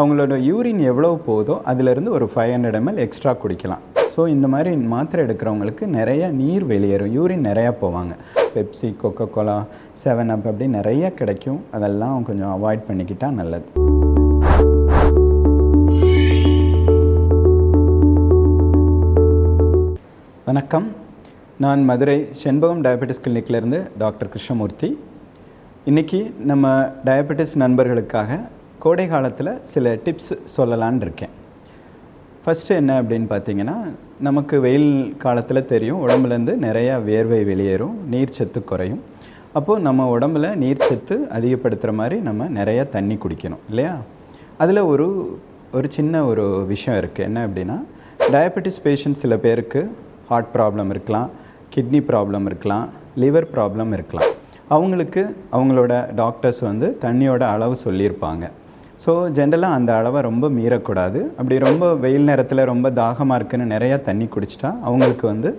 அவங்களோட யூரின் எவ்வளோ போதோ அதிலிருந்து ஒரு ஃபைவ் ஹண்ட்ரட் எம்எல் எக்ஸ்ட்ரா குடிக்கலாம். ஸோ இந்த மாதிரி மாத்திரை எடுக்கிறவங்களுக்கு நிறைய நீர் வெளியேறும். யூரின் நிறையா போவாங்க. Pepsi Coca Cola seven up அப்படி நிறைய கிடைக்கும். அதெல்லாம் கொஞ்சம் அவாய்ட் பண்ணிக்கிட்டால் நல்லது. வணக்கம். நான் மதுரை செண்பகம் டயபெட்டிஸ் கிளினிக்லேருந்து டாக்டர் கிருஷ்ணமூர்த்தி. இன்றைக்கி நம்ம டயபெட்டிஸ் நண்பர்களுக்காக கோடை காலத்தில் சில டிப்ஸ் சொல்லலான் இருக்கேன். ஃபஸ்ட்டு என்ன அப்படின்னு பார்த்தீங்கன்னா நமக்கு வெயில் காலத்தில் தெரியும் உடம்புலேருந்து நிறையா வேர்வை வெளியேறும் நீர்ச்சத்து குறையும். அப்போது நம்ம உடம்புல நீர்ச்சத்து அதிகப்படுத்துகிற மாதிரி நம்ம நிறையா தண்ணி குடிக்கணும் இல்லையா? அதில் ஒரு ஒரு சின்ன ஒரு விஷயம் இருக்குது என்ன அப்படின்னா டயபெட்டிஸ் பேஷண்ட் சில பேருக்கு ஹார்ட் ப்ராப்ளம் இருக்கலாம் கிட்னி ப்ராப்ளம் இருக்கலாம் லிவர் ப்ராப்ளம் இருக்கலாம். அவங்களுக்கு அவங்களோட டாக்டர்ஸ் வந்து தண்ணியோட அளவு சொல்லியிருப்பாங்க. ஸோ ஜென்ரலாக அந்த அளவை ரொம்ப மீறக்கூடாது. அப்படி ரொம்ப வெயில் நேரத்தில் ரொம்ப தாகமாக இருக்குன்னு நிறையா தண்ணி குடிச்சிட்டா அவங்களுக்கு வந்து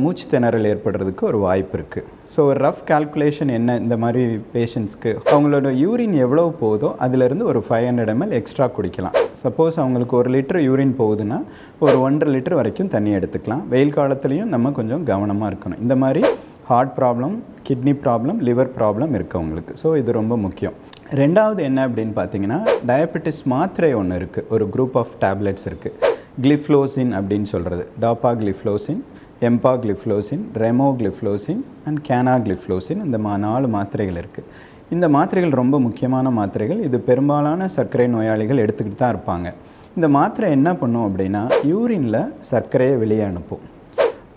மூச்சு திணறல் ஏற்படுறதுக்கு ஒரு வாய்ப்பு இருக்குது ஸோ ஒரு ரஃப் கால்குலேஷன் என்ன இந்த மாதிரி பேஷண்ட்ஸ்க்கு அவங்களோட யூரின் எவ்வளோ போதோ அதிலிருந்து ஒரு ஃபைவ் ஹண்ட்ரட் எம்எல் எக்ஸ்ட்ரா குடிக்கலாம். சப்போஸ் அவங்களுக்கு ஒரு லிட்டர் யூரின் போகுதுன்னா ஒரு ஒன்றரை லிட்டர் வரைக்கும் தண்ணி எடுத்துக்கலாம். வெயில் காலத்துலேயும் நம்ம கொஞ்சம் கவனமாக இருக்கணும். இந்த மாதிரி heart problem kidney problem liver problem இருக்குது அவங்களுக்கு. ஸோ இது ரொம்ப முக்கியம். ரெண்டாவது என்ன அப்படின்னு பார்த்தீங்கன்னா டயபெட்டிஸ் மாத்திரை ஒன்று இருக்குது ஒரு குரூப் ஆஃப் டேப்லெட்ஸ் இருக்குது கிளிஃப்ளோசின் அப்படின்னு சொல்கிறது டாப்பா கிளிஃப்ளோசின் எம்பா கிளிஃப்ளோசின் ரெமோ கிளிஃப்ளோசின் அண்ட் கேனா கிளிஃப்ளோசின் இந்த மா நாலு மாத்திரைகள் இருக்குது இந்த மாத்திரைகள் ரொம்ப முக்கியமான மாத்திரைகள். இது பெரும்பாலான சர்க்கரை நோயாளிகள் எடுத்துக்கிட்டு தான் இருப்பாங்க. இந்த மாத்திரை என்ன பண்ணும் அப்படின்னா யூரினில் சர்க்கரையை வெளியே அனுப்பும்.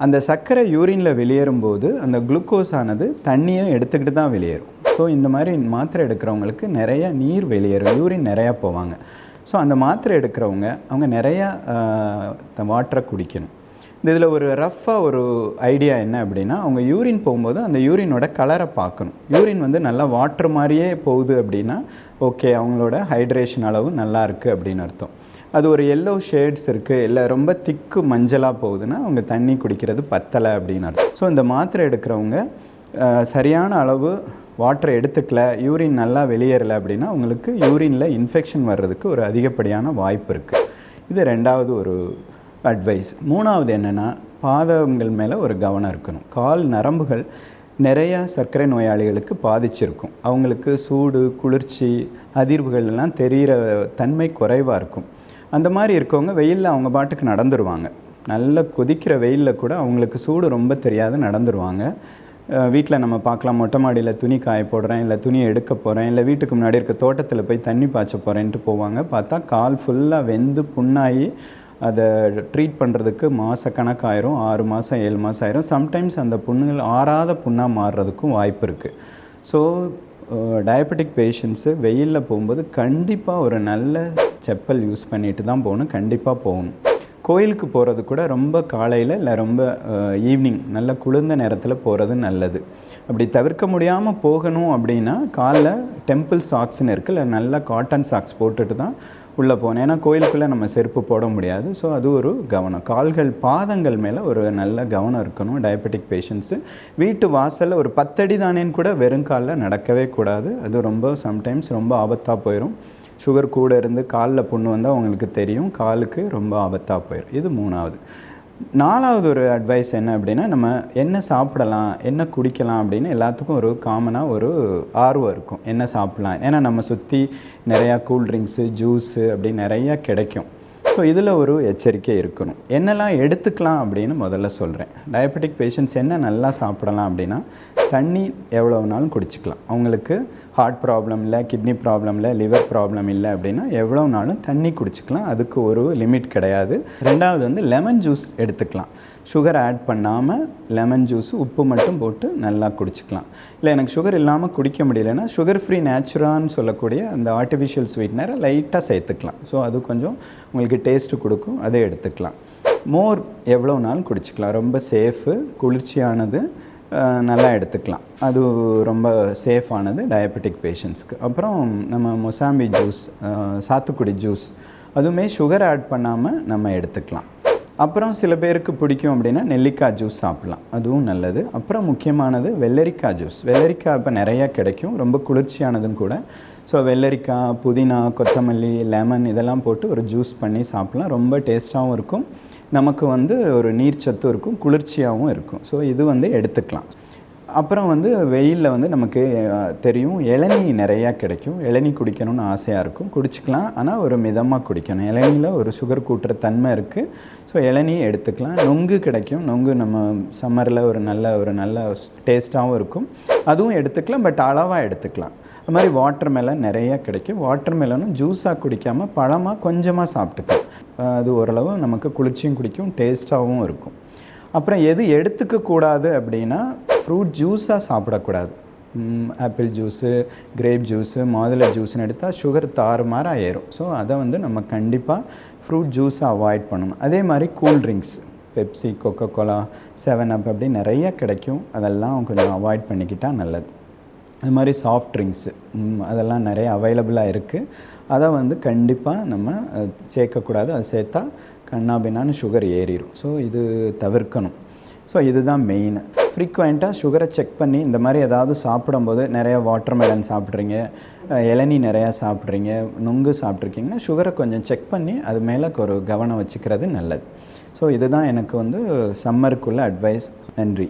அந்த சர்க்கரை யூரினில் வெளியேறும்போது அந்த குளுக்கோஸ் ஆனது தண்ணியை எடுத்துக்கிட்டு தான் வெளியேறும். ஸோ இந்த மாதிரி மாத்திரை எடுக்கிறவங்களுக்கு நிறைய நீர் வெளியேறும் யூரின் நிறையா போவாங்க. ஸோ அந்த மாத்திரை எடுக்கிறவங்க அவங்க நிறையா வாட்டரை குடிக்கணும். இந்த இதில் ஒரு ரஃப்பாக ஒரு ஐடியா என்ன அப்படின்னா அவங்க யூரின் போகும்போது அந்த யூரினோட கலரை பார்க்கணும். யூரின் வந்து நல்லா வாட்ரு மாதிரியே போகுது அப்படின்னா ஓகே அவங்களோட ஹைட்ரேஷன் அளவு நல்லா இருக்குது அப்படின்னு அர்த்தம். அது ஒரு எல்லோ ஷேட்ஸ் இருக்குது இல்லை ரொம்ப திக்கு மஞ்சளாக போகுதுன்னா அவங்க தண்ணி குடிக்கிறது பத்தலை அப்படின்னு அர்த்தம். ஸோ இந்த மாத்திரை எடுக்கிறவங்க சரியான அளவு வாட்டரை எடுத்துக்கல யூரின் நல்லா வெளியேறலை அப்படின்னா உங்களுக்கு யூரினில் இன்ஃபெக்ஷன் வர்றதுக்கு ஒரு அதிகப்படியான வாய்ப்பு இருக்குது இது ரெண்டாவது ஒரு அட்வைஸ் மூணாவது என்னென்னா பாதங்கள் மேலே ஒரு கவனம் இருக்கணும். கால் நரம்புகள் நிறையா சர்க்கரை நோயாளிகளுக்கு பாதிச்சிருக்கும். அவங்களுக்கு சூடு குளிர்ச்சி அதிர்வுகள் எல்லாம் தெரிகிற தன்மை குறைவாக இருக்கும். அந்த மாதிரி இருக்கவங்க வெயிலில் அவங்க பாட்டுக்கு நடந்துருவாங்க. நல்ல கொதிக்கிற வெயிலில் கூட அவங்களுக்கு சூடு ரொம்ப தெரியாது நடந்துருவாங்க. வீட்டில் நம்ம பார்க்கலாம். மொட்டை மாடியில் துணி காய போடுறேன் இல்லை துணி எடுக்க போகிறேன் இல்லை வீட்டுக்கு முன்னாடி இருக்க தோட்டத்தில் போய் தண்ணி பாய்ச்ச போகிறேன்ட்டு போவாங்க. பார்த்தா கால் ஃபுல்லாக வெந்து புண்ணாகி அதை ட்ரீட் பண்ணுறதுக்கு மாதக்கணக்காயிரும் ஆறு மாதம் ஏழு மாதம் ஆயிரும். சம்டைம்ஸ் அந்த புண்ணுகள் ஆறாத புண்ணாக மாறுறதுக்கும் வாய்ப்பு இருக்குது ஸோ டயபெட்டிக் பேஷண்ட்ஸு வெயிலில் போகும்போது கண்டிப்பாக ஒரு நல்ல செப்பல் யூஸ் பண்ணிட்டு தான் போகணும். கண்டிப்பாக போகணும். கோயிலுக்கு போகிறது கூட ரொம்ப காலையில் இல்லை ரொம்ப ஈவினிங் நல்ல குளிர்ந்த நேரத்தில் போகிறது நல்லது. அப்படி தவிர்க்க முடியாமல் போகணும் அப்படின்னா காலைல டெம்பிள் சாக்ஸ்னு இருக்குது இல்லை நல்லா காட்டன் சாக்ஸ் போட்டுட்டு தான் உள்ளே போகணும். ஏன்னா கோயிலுக்குள்ளே நம்ம செருப்பு போட முடியாது. ஸோ அது ஒரு கவனம். கால்கள் பாதங்கள் மேலே ஒரு நல்ல கவனம் இருக்கணும். டயபெட்டிக் பேஷண்ட்ஸு வீட்டு வாசலில் ஒரு பத்தடி தானேன்னு கூட வெறும் காலில் நடக்கவே கூடாது. அது ரொம்ப சம்டைம்ஸ் ரொம்ப ஆபத்தாக போயிடும் சுகர் கூட இருந்து காலில் புண்ணு வந்தால் அவங்களுக்கு தெரியும். காலுக்கு ரொம்ப ஆபத்தாக போயிடும் இது மூணாவது. நாலாவது ஒரு அட்வைஸ் என்ன அப்படின்னா நம்ம என்ன சாப்பிடலாம் என்ன குடிக்கலாம் அப்படின்னு எல்லாத்துக்கும் ஒரு காமனாக ஒரு ஆர்வம் இருக்கும். என்ன சாப்பிட்லாம்? ஏன்னா நம்ம சுற்றி நிறையா கூல்ட்ரிங்க்ஸு ஜூஸு அப்படி நிறையா கிடைக்கும். ஸோ இதில் ஒரு எச்சரிக்கை இருக்கணும். என்னெல்லாம் எடுத்துக்கலாம் அப்படின்னு முதல்ல சொல்கிறேன் டயபெட்டிக் பேஷண்ட்ஸ் என்ன நல்லா சாப்பிடலாம் அப்படின்னா தண்ணி எவ்வளோ வேணாலும் குடிச்சிக்கலாம். அவங்களுக்கு ஹார்ட் ப்ராப்ளம் இல்லை கிட்னி ப்ராப்ளம் இல்லை லிவர் ப்ராப்ளம் இல்லை அப்படின்னா எவ்வளோனாலும் தண்ணி குடிச்சிக்கலாம். அதுக்கு ஒரு லிமிட் கிடையாது. ரெண்டாவது வந்து லெமன் ஜூஸ் எடுத்துக்கலாம். சுகர் ஆட் பண்ணாமல் லெமன் ஜூஸ் உப்பு மட்டும் போட்டு நல்லா குடிச்சிக்கலாம். இல்லை எனக்கு சுகர் இல்லாமல் குடிக்க முடியலன்னா சுகர் ஃப்ரீ நேச்சுரான்னு சொல்லக்கூடிய அந்த ஆர்டிஃபிஷியல் ஸ்வீட்னரை லைட்டாக சேர்த்துக்கலாம். ஸோ அது கொஞ்சம் உங்களுக்கு டேஸ்ட்டு கொடுக்கும் அதை எடுத்துக்கலாம். மோர் எவ்வளோ நாள் குடிச்சிக்கலாம்? ரொம்ப சேஃபு குளிர்ச்சியானது நல்லா எடுத்துக்கலாம். அது ரொம்ப சேஃபானது டயபெட்டிக் பேஷண்ட்ஸ்க்கு அப்புறம் நம்ம மொசாம்பி ஜூஸ் சாத்துக்குடி ஜூஸ் அதுவுமே சுகர் ஆட் பண்ணாமல் நம்ம எடுத்துக்கலாம். அப்புறம் சில பேருக்கு பிடிக்கும் அப்படின்னா நெல்லிக்காய் ஜூஸ் சாப்பிட்லாம். அதுவும் நல்லது. அப்புறம் முக்கியமானது வெள்ளரிக்காய் ஜூஸ் வெள்ளரிக்காய் இப்போ நிறையா கிடைக்கும். ரொம்ப குளிர்ச்சியானதும் கூட. ஸோ வெள்ளரிக்காய் புதினா கொத்தமல்லி லெமன் இதெல்லாம் போட்டு ஒரு ஜூஸ் பண்ணி சாப்பிட்லாம். ரொம்ப டேஸ்ட்டாகவும் இருக்கும். நமக்கு வந்து ஒரு நீர்ச்சத்தும் இருக்கும். குளிர்ச்சியாகவும் இருக்கும். ஸோ இது வந்து எடுத்துக்கலாம். அப்புறம் வந்து வெயிலில் வந்து நமக்கு தெரியும். இளநீ நிறையா கிடைக்கும். இளநீ குடிக்கணும்னு ஆசையாக இருக்கும். குடிச்சிக்கலாம். ஆனால் ஒரு மிதமாக குடிக்கணும். இளநியில் ஒரு சுகர் கூட்டுற தன்மை இருக்குது ஸோ இளநீ எடுத்துக்கலாம். நொங்கு கிடைக்கும். நொங்கு நம்ம சம்மரில் ஒரு நல்ல ஒரு நல்ல டேஸ்ட்டாகவும் இருக்கும். அதுவும் எடுத்துக்கலாம். பட் அளவாக எடுத்துக்கலாம். அது மாதிரி வாட்டர் மெலன் நிறையா கிடைக்கும். வாட்டர் மெலனும் ஜூஸாக குடிக்காமல் பழமாக கொஞ்சமாக சாப்பிட்டுக்கலாம். அது ஓரளவு நமக்கு குளிர்ச்சியும் குடிக்கும். டேஸ்ட்டாகவும் இருக்கும். அப்புறம் எது எடுத்துக்கக்கூடாது அப்படின்னா ஃப்ரூட் ஜூஸாக சாப்பிடக்கூடாது. ஆப்பிள் ஜூஸு கிரேப் ஜூஸு மாதுளை ஜூஸ்னு எடுத்தால் சுகர் தாறுமாறாக ஏறும். ஸோ அதை வந்து நம்ம கண்டிப்பாக ஃப்ரூட் ஜூஸை அவாய்ட் பண்ணணும். அதே மாதிரி cool drinks Pepsi Coca Cola seven up அப்படி நிறைய கிடைக்கும். அதெல்லாம் கொஞ்சம் அவாய்ட் பண்ணிக்கிட்டால் நல்லது. அது மாதிரி சாஃப்ட் ட்ரிங்க்ஸு அதெல்லாம் நிறைய அவைலபிளாக இருக்குது அதை வந்து கண்டிப்பாக நம்ம சேர்க்கக்கூடாது. அது சேர்த்தா கண்ணாபின்னான்னு சுகர் ஏறிடும் ஸோ இது தவிர்க்கணும். ஸோ இதுதான் மெயின் ஃப்ரீக்வெண்ட்டாக சுகரை செக் பண்ணி இந்த மாதிரி ஏதாவது சாப்பிடும்போது நிறையா வாட்டர் மெலன் சாப்பிட்றீங்க இளநீ நிறையா சாப்பிட்றீங்க நுங்கு சாப்பிட்ருக்கீங்கன்னா சுகரை கொஞ்சம் செக் பண்ணி அது மேலே ஒரு கவனம் வச்சுக்கிறது நல்லது. ஸோ இதுதான் எனக்கு வந்து சம்மருக்குள்ள அட்வைஸ் நன்றி.